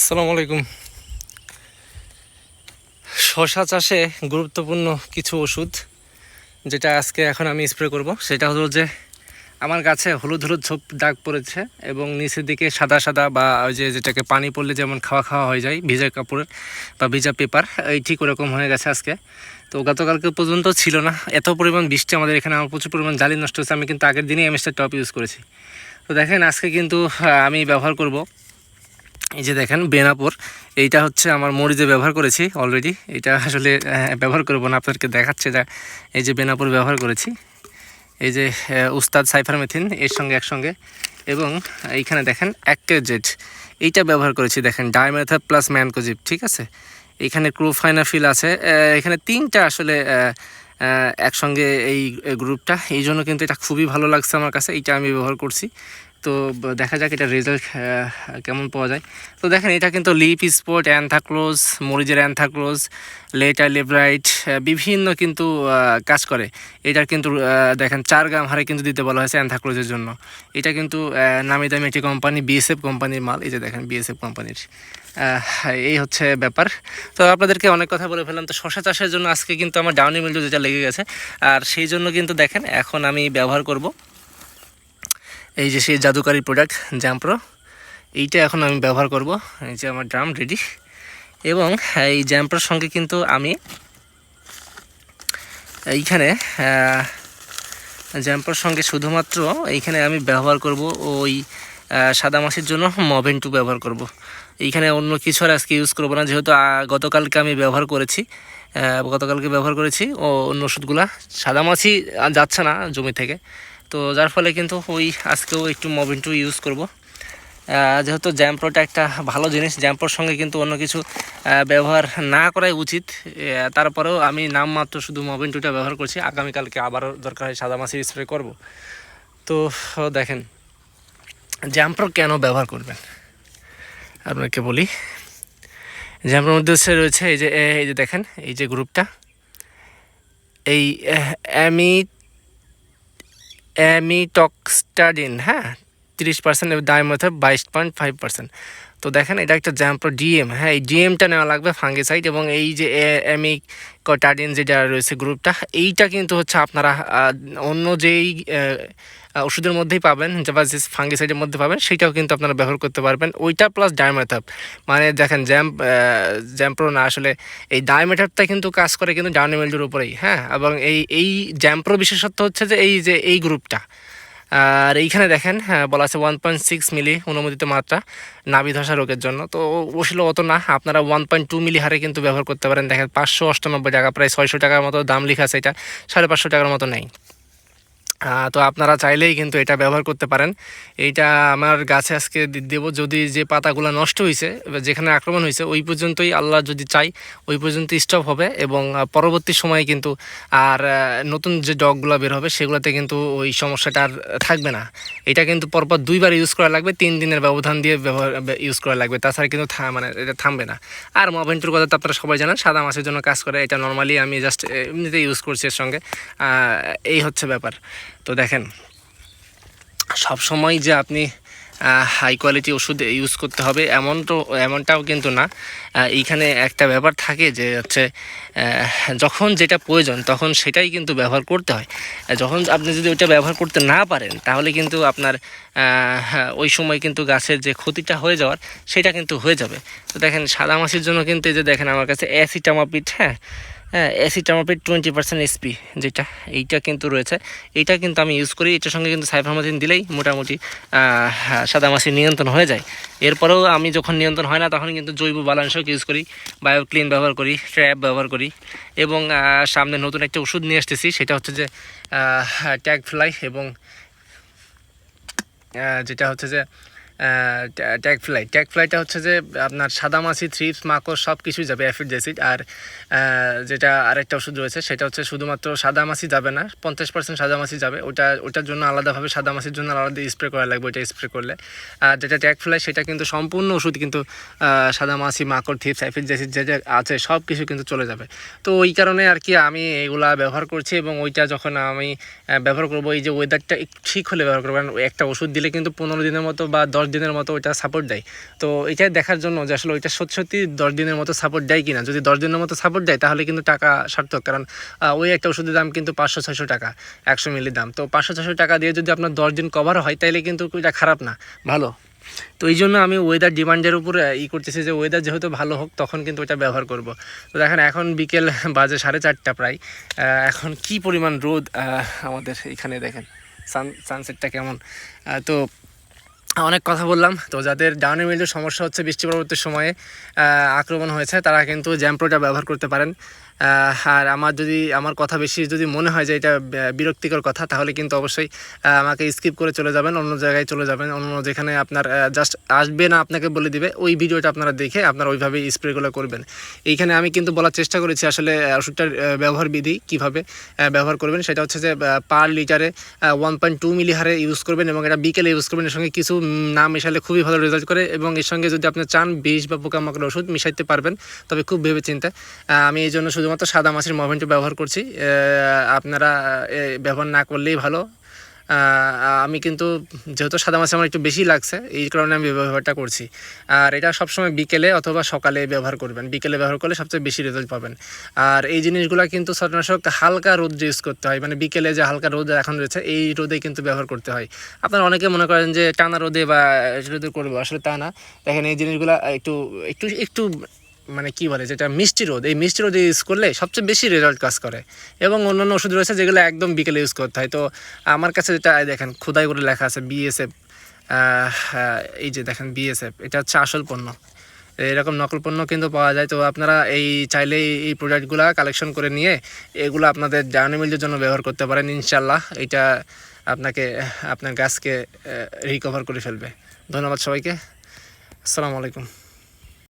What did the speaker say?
আসসালামু আলাইকুম। শশা চাষে গুরুত্বপূর্ণ কিছু ওষুধ, যেটা আজকে এখন আমি স্প্রে করব। সেটা হলো যে, আমার গাছে হলুদ হলুদ ঝোপ দাগ পড়েছে এবং নিচের দিকে সাদা সাদা বা ওই যে যেটাকে পানি পড়লে যেমন খাওয়া খাওয়া হয়ে যায়, ভিজা কাপড়ের বা ভিজা পেপার, এই ঠিক ওরকম হয়ে গেছে আজকে। তো গতকালকে পর্যন্ত ছিল না। এত পরিমাণ বৃষ্টি আমাদের এখানে, আমার প্রচুর পরিমাণ জালি নষ্ট হচ্ছে আমি কিন্তু আগের দিনই এমএসটা টপ ইউজ করেছি। তো দেখেন আজকে কিন্তু আমি ব্যবহার করব। এই যে দেখেন, বেনাপুর, এইটা হচ্ছে আমার মরিচে ব্যবহার করেছি অলরেডি এটা আসলে ব্যবহার করব না, আপনাদেরকে দেখাচ্ছে যা এই যে বেনাপুর ব্যবহার করেছি। এই যে উস্তাদ সাইফারমেথিন এর সঙ্গে একসঙ্গে। এবং এইখানে দেখেন অ্যাক্টেজেড এইটা ব্যবহার করেছি, দেখেন ডায়মেথা প্লাস ম্যানকোজিপ ঠিক আছে? এখানে ক্রোফাইনাফিল আছে। এখানে তিনটা আসলে একসঙ্গে এই গ্রুপটা এই জন্য কিন্তু এটা খুবই ভালো লাগছে আমার কাছে। এইটা আমি ব্যবহার করছি। তো দেখা যাক এটা রেজাল্ট কেমন পাওয়া যায়। তো দেখেন, এটা কিন্তু লিপ স্পট অ্যান্থাক্লোজ মরিজের অ্যান্থাক্লোজ লেটা লেব্রাইট বিভিন্ন কিন্তু কাজ করে। এটার কিন্তু দেখেন, চার গ্রাম হারে কিন্তু দিতে বলা হয়েছে অ্যান্থাক্লোজের জন্য। এটা কিন্তু নামি দামি একটি কোম্পানি বিএসএফ কোম্পানির মাল। এই যে দেখেন বিএসএফ কোম্পানির এই হচ্ছে ব্যাপার। তো আপনাদেরকে অনেক কথা বলে ফেললাম। তো শশা চাষের জন্য আজকে কিন্তু আমার ডাউনি মিল্ডু যেটা লেগে গেছে, আর সেই জন্য কিন্তু দেখেন, এখন আমি ব্যবহার করব। এই যে সেই জাদুকারি প্রোডাক্ট জ্যাম্প্রো এইটা এখন আমি ব্যবহার করব। এই যে আমার ড্রাম রেডি এবং এই জ্যাম্প্রোর সঙ্গে কিন্তু আমি এইখানে আহ, জ্যাম্প্রোর সঙ্গে শুধুমাত্র এইখানে আমি ব্যবহার করব ওই সাদা মাছির জন্য মভেন টু ব্যবহার করব। এইখানে অন্য কিছু আর আজকে ইউজ করব না যেহেতু গতকালকে আমি ব্যবহার করেছি গতকালকে ব্যবহার করেছি ও অন্য ওষুধগুলা। সাদা মাছি যাচ্ছে না জমি থেকে। তো যার ফলে কিন্তু ওই আজকেও একটু মবিন টু ইউজ করব। যেহেতু জ্যাম্প্রোটা একটা ভালো জিনিস জ্যাম্প্রোর সঙ্গে কিন্তু অন্য কিছু ব্যবহার না করাই উচিত। তারপরেও আমি নামমাত্র শুধু মবিন টুটা ব্যবহার করছি, আগামীকালকে আবারও দরকার হয় সাদা মাছি স্প্রে করব। তো দেখেন জ্যাম্প্রো কেন ব্যবহার করবেন? আপনাকে বলি জ্যাম্প্রোর মধ্যে হচ্ছে রয়েছে এই যে এই যে দেখেন, এই যে গ্রুপটা এই অ্যামি অ্যামিটক্সটাডিন হ্যাঁ? তিরিশ পার্সেন্ট ডায়মোথে বাইশ পয়েন্ট ফাইভ পার্সেন্ট তো দেখেন, এটা একটা জ্যাম্প্রো ডিএম হ্যাঁ এই ডিএমটা নেওয়া লাগবে ফাঙ্গিসাইড এবং এই যে অ্যামিকটাডিন যেটা রয়েছে গ্রুপটা এইটা কিন্তু হচ্ছে আপনারা অন্য যেই ওষুধের মধ্যেই পাবেন বা যে ফাঙ্গিসাইডের মধ্যে পাবেন, সেটাও কিন্তু আপনারা ব্যবহার করতে পারবেন। ওইটা প্লাস ডায়মেথাপ মানে দেখেন জ্যাম্প জ্যাম্প্রো না, আসলে এই ডায়মেথাপটা কিন্তু কাজ করে কিন্তু ডাউনিমেলডের উপরেই হ্যাঁ এবং এই এই জ্যাম্প্রো বিশেষত্ব হচ্ছে যে এই যে, এই গ্রুপটা আর এইখানে দেখেন হ্যাঁ বলা আছে ওয়ান পয়েন্ট সিক্স মিলি অনুমোদিত মাত্রা নাভি ধসা রোগের জন্য। তো ওষুধ অত না, আপনারা ওয়ান পয়েন্ট টু মিলি হারে কিন্তু ব্যবহার করতে পারেন। দেখেন, পাঁচশো অষ্টানব্বই টাকা, প্রায় ছয়শো টাকার মতো দাম লেখা আছে এটা, সাড়ে পাঁচশো টাকার মতো নেই। তো আপনারা চাইলেই কিন্তু এটা ব্যবহার করতে পারেন। এইটা আমার গাছে আজকে দেবো। যদি যে পাতাগুলো নষ্ট হয়েছে যেখানে আক্রমণ হয়েছে ওই পর্যন্তই আল্লাহ যদি চাই, ওই পর্যন্ত স্টপ হবে এবং পরবর্তী সময়ে কিন্তু আর নতুন যে ডগগুলো বের হবে, সেগুলোতে কিন্তু ওই সমস্যাটা আর থাকবে না। এটা কিন্তু পরপর দুইবার ইউজ করা লাগবে, তিন দিনের ব্যবধান দিয়ে ব্যবহার ইউজ করা লাগবে। তাছাড়া কিন্তু মানে এটা থামবে না। আর মভেন্টুর কথা তো আপনারা সবাই জানেন, সাদা মাছের জন্য কাজ করে, এটা নর্মালি আমি জাস্ট এমনিতে ইউজ করছি এর সঙ্গে। এই হচ্ছে ব্যাপার। তো দেখেন সব সময় যে আপনি হাই কোয়ালিটি ওষুধ ইউজ করতে হবে এমন তো এমনটাও কিন্তু না। এইখানে একটা ব্যাপার থাকে যে হচ্ছে যখন যেটা প্রয়োজন তখন সেটাই কিন্তু ব্যবহার করতে হয়। যখন আপনি যদি ওইটা ব্যবহার করতে না পারেন তাহলে কিন্তু আপনার হ্যাঁ, ওই সময় কিন্তু গাছের যে ক্ষতিটা হয়ে যাওয়ার সেটা কিন্তু হয়ে যাবে। তো দেখেন সাদা মাছির জন্য কিন্তু এই যে দেখেন আমার কাছে অ্যাসিটামাপিট হ্যাঁ হ্যাঁ অ্যাসিটামাপিড টোয়েন্টি পার্সেন্ট এসপি যেটা এইটা কিন্তু রয়েছে। এইটা কিন্তু আমি ইউজ করি এটার সঙ্গে কিন্তু সাইফারমাথিন দিলেই মোটামুটি আহ, সাদামাছি নিয়ন্ত্রণ হয়ে যায়। এরপরেও আমি যখন নিয়ন্ত্রণ হয় না তখন কিন্তু জৈব বালাংশক ইউজ করি বায়োক্লিন ব্যবহার করি ট্র্যাপ ব্যবহার করি। এবং সামনে নতুন একটা ওষুধ নিয়ে আসতেছি সেটা হচ্ছে যে ট্যাগ ফ্লাই এবং যেটা হচ্ছে যে ট্যাগ ফ্লাই ট্যাগ ফ্লাইটা। হচ্ছে যে আপনার সাদামাছি থ্রিপস, মাকড় সব কিছুই যাবে, অ্যাফিড জেসিড আর যেটা আরেকটা ওষুধ রয়েছে, সেটা হচ্ছে শুধুমাত্র সাদামাছি যাবে না, পঞ্চাশ পার্সেন্ট সাদামাছি যাবে। ওটা, ওটার জন্য আলাদাভাবে সাদামাছির জন্য আলাদা স্প্রে করা লাগবে ওইটা স্প্রে করলে। আর যেটা ট্যাগ ফ্লাই, সেটা কিন্তু সম্পূর্ণ ওষুধ কিন্তু সাদা সাদামাছি মাকড়, থ্রিপস, অ্যাফিড জেসিড যে যে আছে সব কিছু কিন্তু চলে যাবে। তো ওই কারণে আর কি আমি এগুলা ব্যবহার করছি এবং ওইটা যখন আমি ব্যবহার করব, এই যে ওয়েদারটা ঠিক হলে ব্যবহার করব। কারণ একটা ওষুধ দিলে কিন্তু পনেরো দিনের মতো বা দশ দিনের মতো ওইটা সাপোর্ট দেয়। তো এটাই দেখার জন্য যে আসলে ওইটা সত্যি সত্যি দশ দিনের মতো সাপোর্ট দেয় কিনা, যদি দশ দিনের মতো সাপোর্ট দেয় তাহলে কিন্তু টাকা সার্থক। কারণ ওই একটা ওষুধের দাম কিন্তু পাঁচশো, ছয়শো টাকা, একশো মিলির দাম। তো পাঁচশো, ছয়শো টাকা দিয়ে যদি আপনার দশ দিন কভার হয় তাহলে কিন্তু এটা খারাপ না, ভালো। তো এই জন্য আমি ওয়েদার ডিমান্ডের উপরে ই করতেছি যে ওয়েদার যেহেতু ভালো হোক তখন কিন্তু এটা ব্যবহার করব। তো দেখেন এখন বিকেল বাজে সাড়ে চারটা প্রায়। এখন কি পরিমাণ রোদ আমাদের এখানে দেখেন। সান সানসেটটা কেমন। তো অনেক কথা বললাম। তো যাদের ডাউনের মিলের সমস্যা হচ্ছে বৃষ্টি পরবর্তী সময়ে আক্রমণ হয়েছে, তারা কিন্তু জ্যাম্প্রোটা ব্যবহার করতে পারেন। আর আমার যদি, আমার কথা বেশি যদি মনে হয় যে এটা বিরক্তিকর কথা, তাহলে কিন্তু অবশ্যই আমাকে স্কিপ করে চলে যাবেন, অন্য জায়গায় চলে যাবেন, অন্য যেখানে আপনার জাস্ট আসবে না আপনাকে বলে দিবে, ওই ভিডিওটা আপনারা দেখে আপনারা ওইভাবেই স্প্রেগুলো করবেন। এইখানে আমি কিন্তু বলার চেষ্টা করেছি আসলে ওষুধটার ব্যবহার বিধি কীভাবে ব্যবহার করবেন, সেটা হচ্ছে যে পার লিটারে ওয়ান পয়েন্ট টু মিলি হারে ইউজ করবেন এবং এটা বিকেলে ইউজ করবেন, এর সঙ্গে কিছু না মেশালে খুবই ভালো রেজাল্ট করে এবং এর সঙ্গে যদি আপনি চান, বিষ বা পোকামাকড় ওষুধ মিশাইতে পারবেন, তবে খুব ভেবে চিন্তা আমি এই জন্য শুধুমাত্র সাদা মাছের মোভেন্টও ব্যবহার করছি। আপনারা ব্যবহার না করলেই ভালো। আমি কিন্তু যেহেতু সাদা মাছ আমার একটু বেশি লাগছে, এই কারণে আমি ব্যবহারটা করছি। আর এটা সবসময় বিকেলে অথবা সকালে ব্যবহার করবেন। বিকেলে ব্যবহার করলে সবচেয়ে বেশি রেজাল্ট পাবেন। আর এই জিনিসগুলো কিন্তু ছত্রনাশক হালকা রোদ ইউজ করতে হয়। মানে বিকেলে যে হালকা রোদ এখন রয়েছে, এই রোদে কিন্তু ব্যবহার করতে হয়। আপনারা অনেকে মনে করেন যে টানা রোদে বা রোদে করব, আসলে তা না। দেখেন এই জিনিসগুলো একটু একটু একটু মানে কি বলে, যেটা মিষ্টি রোদ, এই মিষ্টি রোদে ইউজ করলে সবচেয়ে বেশি রেজাল্ট কাজ করে। এবং অন্যান্য ওষুধ রয়েছে যেগুলো একদম বিকেলে ইউজ করতে হয়। তো আমার কাছে যেটা দেখেন খোদাই করে লেখা আছে বিএসএফ এই যে দেখেন বিএসএফ এটা হচ্ছে আসল পণ্য। এরকম নকল পণ্য কিন্তু পাওয়া যায়। তো আপনারা এই, চাইলে এই প্রোডাক্টগুলো কালেকশন করে নিয়ে এগুলো আপনাদের ডায়নামিলের জন্য ব্যবহার করতে পারেন ইনশাল্লাহ এটা আপনাকে, আপনার গাছকে রিকভার করে ফেলবে। ধন্যবাদ সবাইকে। আসসালামু আলাইকুম।